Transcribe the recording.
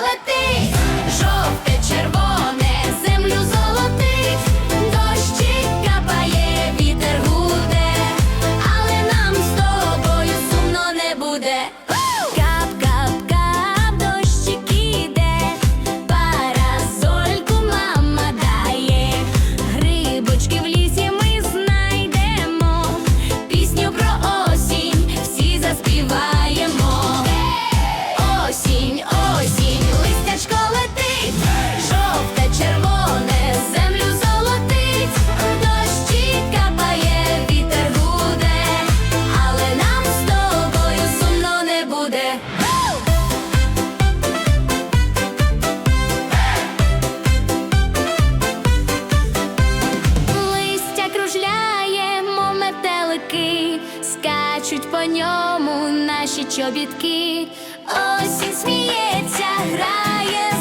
летить, жовте, червоне, землю золотить, дощі капає, вітер гуде, але нам з тобою сумно не буде. буде. Листя кружляємо метелики, скачуть по ньому наші чобітки. Осінь сміється, грає.